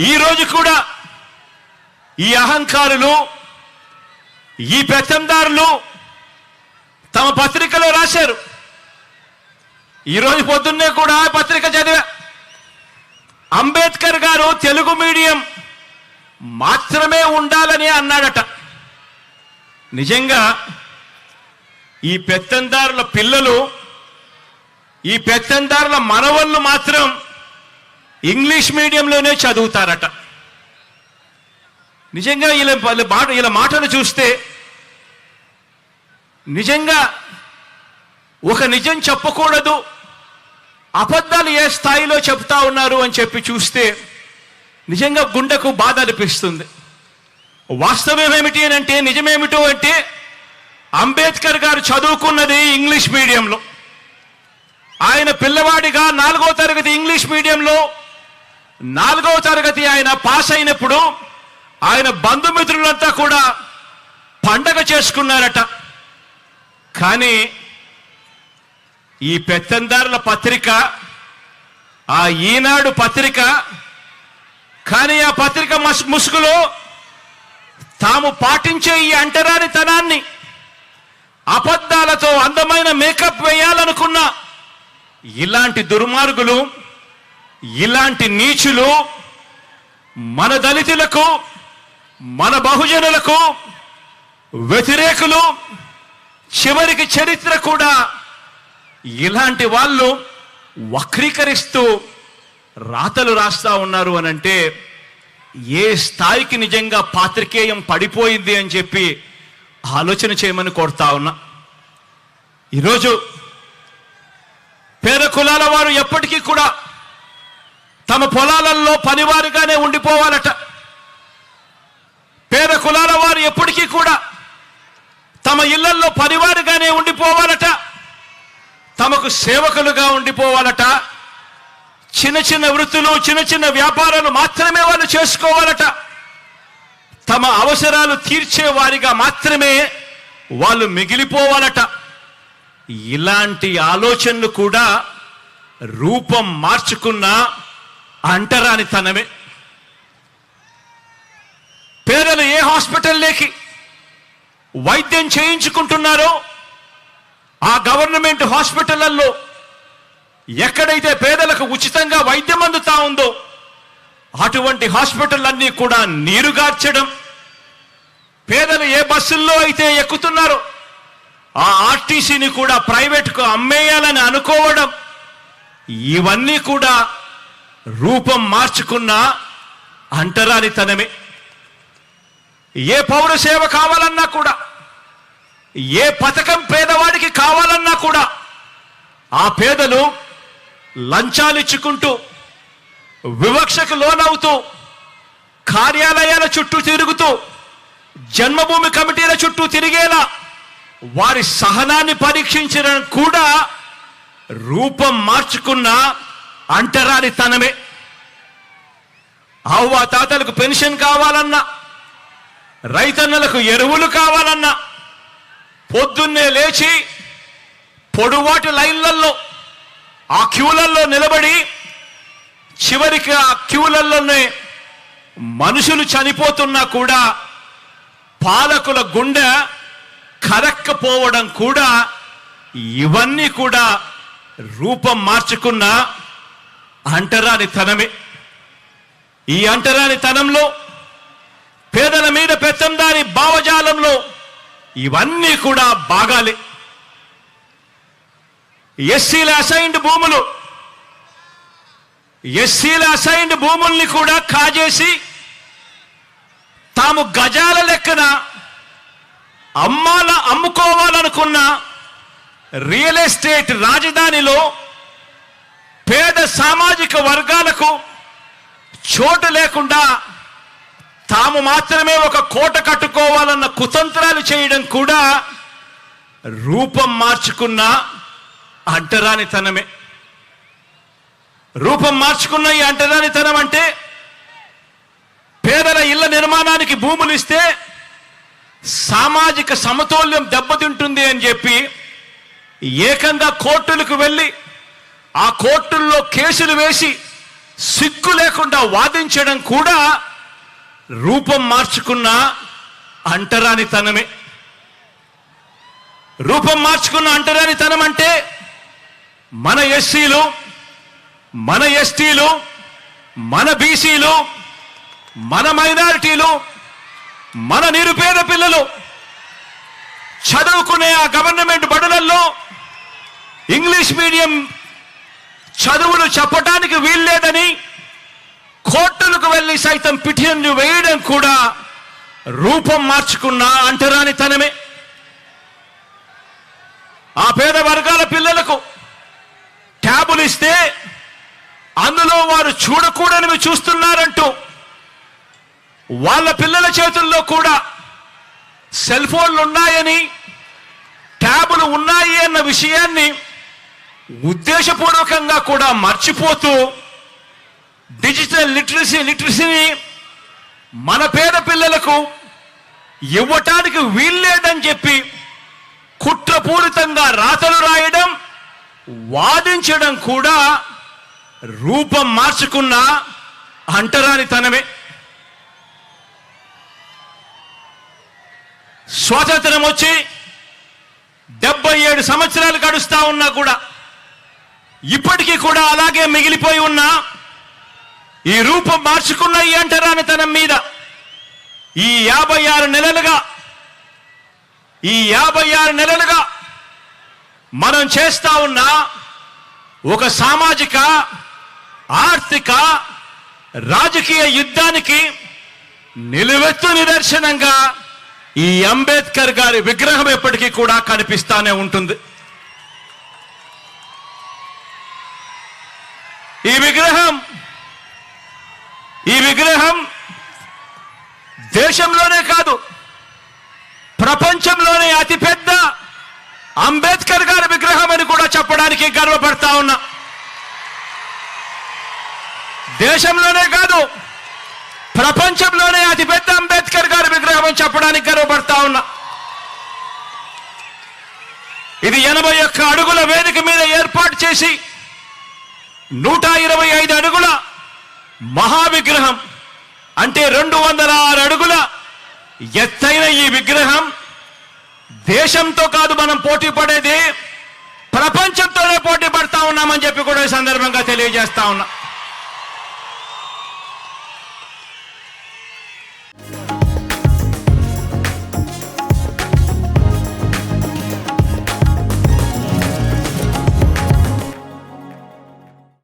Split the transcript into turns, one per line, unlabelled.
ఈరోజు కూడా ఈ అహంకారులు ఈ పెత్తందారులు తమ పత్రికలో రాశారు. ఈరోజు పొద్దున్నే కూడా పత్రిక చదివా. అంబేద్కర్ గారు తెలుగు మీడియం మాత్రమే ఉండాలని అన్నాడట. నిజంగా ఈ పెత్తందారుల పిల్లలు ఈ పెత్తందారుల మనవళ్ళు మాత్రం ఇంగ్లీష్ మీడియంలోనే చదువుతారట. నిజంగా ఇలా మాట ఇలా మాటలు చూస్తే నిజంగా ఒక నిజం చెప్పకూడదు అబద్ధాలు ఏ స్థాయిలో చెప్తా ఉన్నారు అని చెప్పి చూస్తే నిజంగా గుండెకు బాధ అనిపిస్తుంది. వాస్తవం ఏమిటి అని అంటే నిజమేమిటో అంటే అంబేద్కర్ గారు చదువుకున్నది ఇంగ్లీష్ మీడియంలో. ఆయన పిల్లవాడిగా నాలుగో తరగతి ఇంగ్లీష్ మీడియంలో నాలుగవ తరగతి ఆయన పాస్ అయినప్పుడు ఆయన బంధుమిత్రులంతా కూడా పండగ చేసుకున్నారట. కానీ ఈ పెత్తందారుల పత్రిక ఆ ఈనాడు పత్రిక కానీ ఆ పత్రిక మస్ ముసుగులో తాము పాటించే ఈ అంటరానితనాన్ని అబద్ధాలతో అందమైన మేకప్ వేయాలనుకున్న ఇలాంటి దుర్మార్గులు ఇలాంటి నీచులు మన దళితులకు మన బహుజనులకు వ్యతిరేకులు చివరికి చరిత్ర కూడా ఇలాంటి వాళ్ళు వక్రీకరిస్తూ రాతలు రాస్తా ఉన్నారు అని అంటే ఏ స్థాయికి నిజంగా పాత్రికేయం పడిపోయింది అని చెప్పి ఆలోచన చేయమని కోరుతా ఉన్నా. ఈరోజు పేద కులాల వారు ఎప్పటికీ కూడా తమ పొలాలలో పనివారుగానే ఉండిపోవాలట. పేద కులాల వారు ఎప్పటికీ కూడా తమ ఇళ్ళలో పనివారుగానే ఉండిపోవాలట. తమకు సేవకులుగా ఉండిపోవాలట. చిన్న చిన్న వృత్తులు చిన్న చిన్న వ్యాపారాలు మాత్రమే వాళ్ళు చేసుకోవాలట. తమ అవసరాలు తీర్చే వారిగా మాత్రమే వాళ్ళు మిగిలిపోవాలట. ఇలాంటి ఆలోచనలు కూడా రూపం మార్చుకున్న అంటరాని తనమే. పేదలు ఏ హాస్పిటల్లోకి వైద్యం చేయించుకుంటున్నారో ఆ గవర్నమెంట్ హాస్పిటళ్ళలో ఎక్కడైతే పేదలకు ఉచితంగా వైద్యం అందుతా ఉందో అటువంటి హాస్పిటల్ అన్నీ కూడా నీరుగార్చడం పేదలు ఏ బస్సుల్లో అయితే ఎక్కుతున్నారో ఆ ఆర్టీసీని కూడా ప్రైవేట్కు అమ్మేయాలని అనుకోవడం ఇవన్నీ కూడా రూపం మార్చుకున్న అంటరానితనమే. ఏ పౌర సేవ కావాలన్నా కూడా ఏ పథకం పేదవాడికి కావాలన్నా కూడా ఆ పేదలు లంచాలిచ్చుకుంటూ వివక్షకు లోనవుతూ కార్యాలయాల చుట్టూ తిరుగుతూ జన్మభూమి కమిటీల చుట్టూ తిరిగేలా వారి సహనాన్ని పరీక్షించడం కూడా రూపం మార్చుకున్న అంటరానితనమే. అవ్వ తాతలకు పెన్షన్ కావాలన్నా రైతన్నలకు ఎరువులు కావాలన్నా పొద్దున్నే లేచి పొడువాటి లైన్లలో ఆ క్యూలల్లో నిలబడి చివరికి ఆ క్యూలల్లోనే మనుషులు చనిపోతున్నా కూడా పాలకుల గుండె కరక్కపోవడం కూడా ఇవన్నీ కూడా రూపం మార్చుకున్న అంటరాని తనమే ఈ అంటరాని తనంలో పేదల మీద పెత్తందారి భావజాలంలో ఇవన్నీ కూడా బాగాలే. ఎస్సీల అసైన్డ్ భూములు ఎస్సీల అసైన్డ్ భూముల్ని కూడా కాజేసి తాము గజాల లెక్కన అమ్మాల అమ్ముకోవాలనుకున్న రియల్ ఎస్టేట్ రాజధానిలో సామాజిక వర్గాలకు చోటు లేకుండా తాము మాత్రమే ఒక కోట కట్టుకోవాలన్న కుతంత్రాలు చేయడం కూడా రూపం మార్చుకున్న అంటరానితనమే. రూపం మార్చుకున్న ఈ అంటరానితనం అంటే పేదల ఇళ్ళ నిర్మాణానికి భూములు ఇస్తే సామాజిక సమతౌల్యం దెబ్బతింటుంది అని చెప్పి ఏకంగా కోర్టులకు వెళ్ళి ఆ కోర్టుల్లో కేసులు వేసి సిగ్గు లేకుండా వాదించడం కూడా రూపం మార్చుకున్న అంటరానితనమే. రూపం మార్చుకున్న అంటరానితనం అంటే మన ఎస్సీలు మన ఎస్టీలు మన బీసీలు మన మైనారిటీలు మన నిరుపేద పిల్లలు చదువుకునే ఆ గవర్నమెంట్ బడులలో ఇంగ్లీష్ మీడియం చదువులు చెప్పటానికి వీల్లేదని కోర్టులకు వెళ్ళి సైతం పిటిషన్లు వేయడం కూడా రూపం మార్చుకున్న అంటరానితనమే. ఆ పేద వర్గాల పిల్లలకు ట్యాబులు ఇస్తే అందులో వారు చూడకూడనివి చూస్తున్నారంటూ వాళ్ళ పిల్లల చేతుల్లో కూడా సెల్ ఫోన్లు ఉన్నాయని ట్యాబులు ఉన్నాయి అన్న విషయాన్ని ఉద్దేశపూర్వకంగా కూడా మర్చిపోతూ డిజిటల్ లిటరసీ లిటరసీని మన పేద పిల్లలకు ఇవ్వటానికి వీల్లేదని చెప్పి కుట్రపూరితంగా రాతలు రాయడం వాదించడం కూడా రూపం మార్చుకున్న అంటరానితనమే. స్వాతంత్రం వచ్చి డెబ్బై ఏడు సంవత్సరాలు గడుస్తా ఉన్నా కూడా ఇప్పటికీ కూడా అలాగే మిగిలిపోయి ఉన్న ఈ రూపం మార్చుకున్న ఈ అంటరానితనం మీద ఈ యాభై ఆరు నెలలుగా ఈ యాభై ఆరు నెలలుగా మనం చేస్తా ఉన్న ఒక సామాజిక ఆర్థిక రాజకీయ యుద్ధానికి నిలువెత్తు నిదర్శనంగా ఈ అంబేద్కర్ గారి విగ్రహం ఎప్పటికీ కూడా కనిపిస్తానే ఉంటుంది. విగ్రహం. ఈ విగ్రహం దేశంలోనే కాదు ప్రపంచంలోనే అతిపెద్ద అంబేద్కర్ గారి విగ్రహం అని కూడా చెప్పడానికి గర్వపడతా ఉన్నా. దేశంలోనే కాదు ప్రపంచంలోనే అతిపెద్ద అంబేద్కర్ గారి విగ్రహం అని చెప్పడానికి గర్వపడతా ఉన్నా. ఇది ఎనభై ఒక్క అడుగుల వేదిక మీద ఏర్పాటు చేసి నూట ఇరవై ఐదు అడుగుల మహావిగ్రహం. అంటే రెండు వందల ఆరు అడుగుల ఎత్తైన ఈ విగ్రహం. దేశంతో కాదు మనం పోటీ పడేది ప్రపంచంతోనే పోటీ పడతా ఉన్నామని చెప్పి కూడా ఈ సందర్భంగా తెలియజేస్తా ఉన్నా.